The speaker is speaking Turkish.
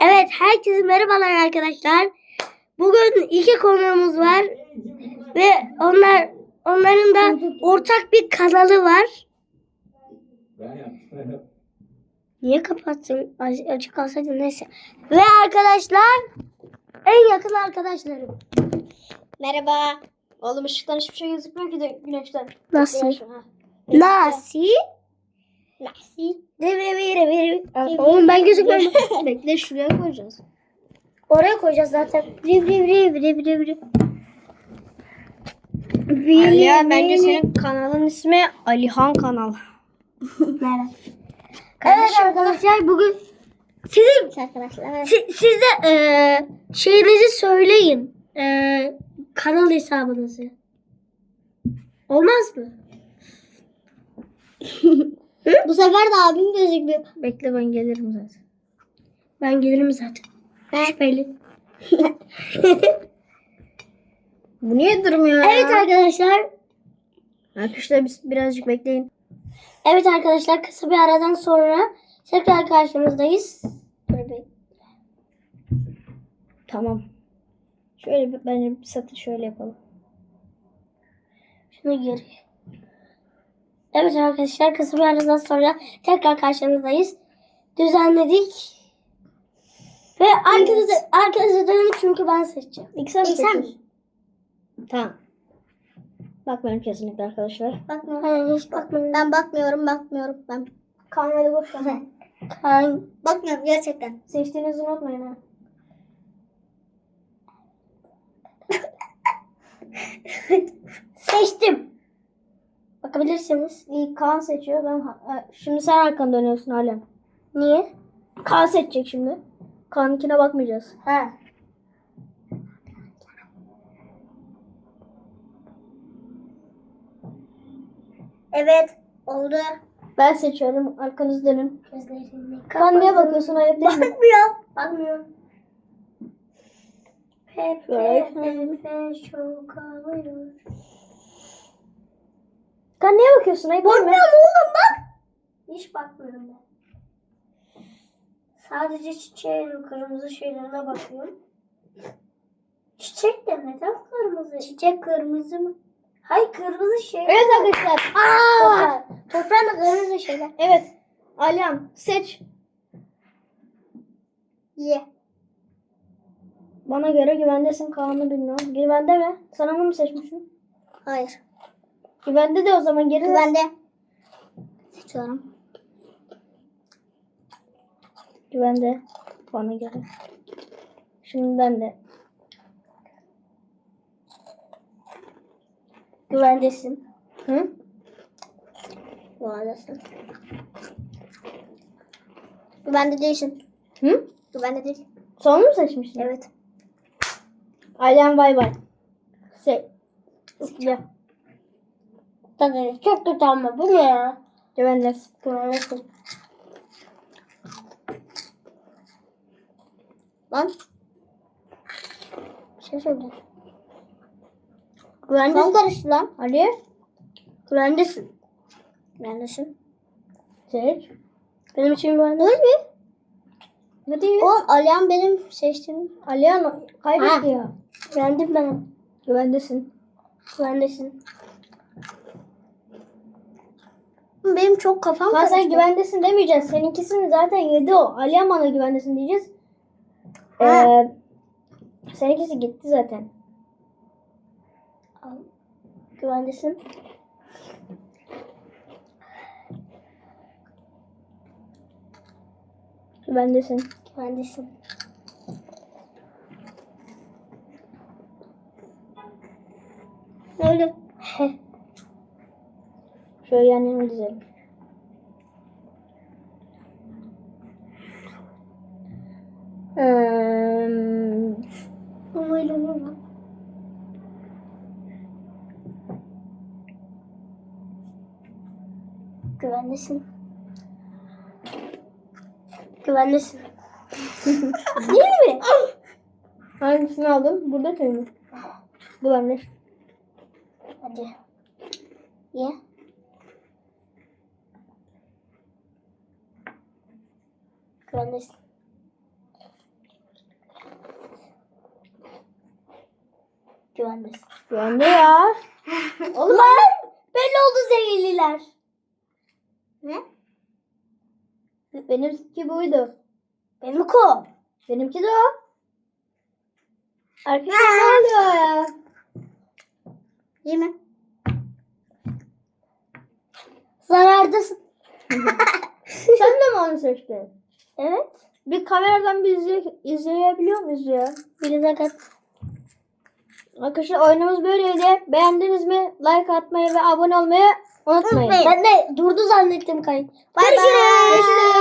Evet, herkese merhabalar arkadaşlar. Bugün iki konuğumuz var ve onlar onların da ortak bir kanalı var. Niye kapattın? Açık kalsaydı neyse. Ve arkadaşlar en yakın arkadaşlarım. Merhaba. Oğlum ışıktan hiçbir şey gözükmüyor ki de güneşten. Nasıl? Güneş, Nasi. Devre vere vere. Oğlum ben gözükmüyorum. Bekle şuraya koyacağız. Oraya koyacağız zaten. Riv riv riv riv riv riv. Aliya bence senin kanalın ismi Alihan Kanal. Merhaba. Evet arkadaşlar bugün sizin Arkadaşlar. si- siz de eee, şeyinizi söyleyin. Eee, kanal hesabınızı. Olmaz mı? Bu sefer de abim gözükmüyor. Bekle ben gelirim zaten. Ben gelirim zaten. Şüpheli. Bu niye durmuyor Evet arkadaşlar. Arkadaşlar biz birazcık bekleyin. Evet arkadaşlar kısa bir aradan sonra tekrar karşınızdayız. Dur bir- Tamam. Şöyle bir, bence bir satır şöyle yapalım. Şunu geri. Evet arkadaşlar kısa bir aradan sonra tekrar karşınızdayız. Düzenledik. Ve arkadaşlar, arkadaşlar dönün çünkü ben seçeceğim. İlk sen mi İlk sen mi? seçiyorsun? Tamam. Bakmıyorum kesinlikle arkadaşlar. Bakma. Hayır hiç bakmıyorum. Ben bakmıyorum, bakmıyorum. Ben kamerayı boş ver. Kan- bakmıyorum gerçekten. Seçtiğinizi unutmayın ha. Seçtim. Bakabilirsiniz. İlk Kaan seçiyor. Ben ha- şimdi sen arkanı dönüyorsun Alem. Niye? Kaan seçecek şimdi. Kaan'ınkine bakmayacağız. Ha. Evet. Oldu. Ben seçiyorum. Arkanızı dönün. Kaan niye bakıyorsun? Mi? Bakmıyorum. Bakmıyorum. Pepe. Pepe çok ağlıyor. Kaan niye bakıyorsun? Ayıp değil mi? oğlum bak. Hiç bakmıyorum ben. Sadece çiçeğin kırmızı şeylerine bakıyorum. Çiçek de neden kırmızı? Çiçek kırmızı mı? Hayır kırmızı şey. Evet arkadaşlar. Aa! Toprağın da kırmızı şeyler. Evet. Alem seç. Ye. Bana göre güvendesin Kaan'ı bilmiyorum. Güvende mi? Sana mı seçmişim? Hayır. Güvende de o zaman geri. Güvende. Seçiyorum. Güvende. Bana göre. Şimdi ben de. Güvendesin. Hı? Güvendesin. Güvende değilsin. Hı? Güvende değil. Son mu seçmişsin? Evet. Alem bay bay. Se ya. Tabii çok kötü ama bu ne ya? Güvende. Güvendesin. Lan. Bir şey söyle. Güvendesin. Karıştı lan. Ali. Güvendesin. Güvendesin. Seç. Benim için güvendesin. Dur bir. Hadi. Oğlum Alihan benim seçtiğim. Alihan kaybetti ya. Güvendim ben. Güvendesin. Güvendesin. Benim çok kafam karıştı. sen güvendesin demeyeceğiz. Seninkisini zaten yedi o. Alihan bana güvendesin diyeceğiz. Ha. Ee, seninkisi gitti zaten. Al. Güvendesin. Güvendesin. Güvendesin. Öyle. Şöyle yan yana dizelim. Ee, Güvendesin. Güvendesin. Değil mi? hangisini aldım? Burada değil mi? Güvenli. Hadi. Ye. Promise. Güvendesin. Güvende ya. Oğlum Lan belli oldu zehirliler. Ne? Benimki buydu. Benimki o. Benimki de o. Arkadaşlar ne ah. oluyor ya? Yeme. Zarardasın. Sen de mi onu seçtin? Evet. Bir kameradan bir izley- izleyebiliyor muyuz ya? Birine kat. Arkadaşlar oyunumuz böyleydi. Beğendiniz mi? Like atmayı ve abone olmayı unutmayın. Unutmayın. Ben de durdu zannettim kayıt. Bay bay. Görüşürüz.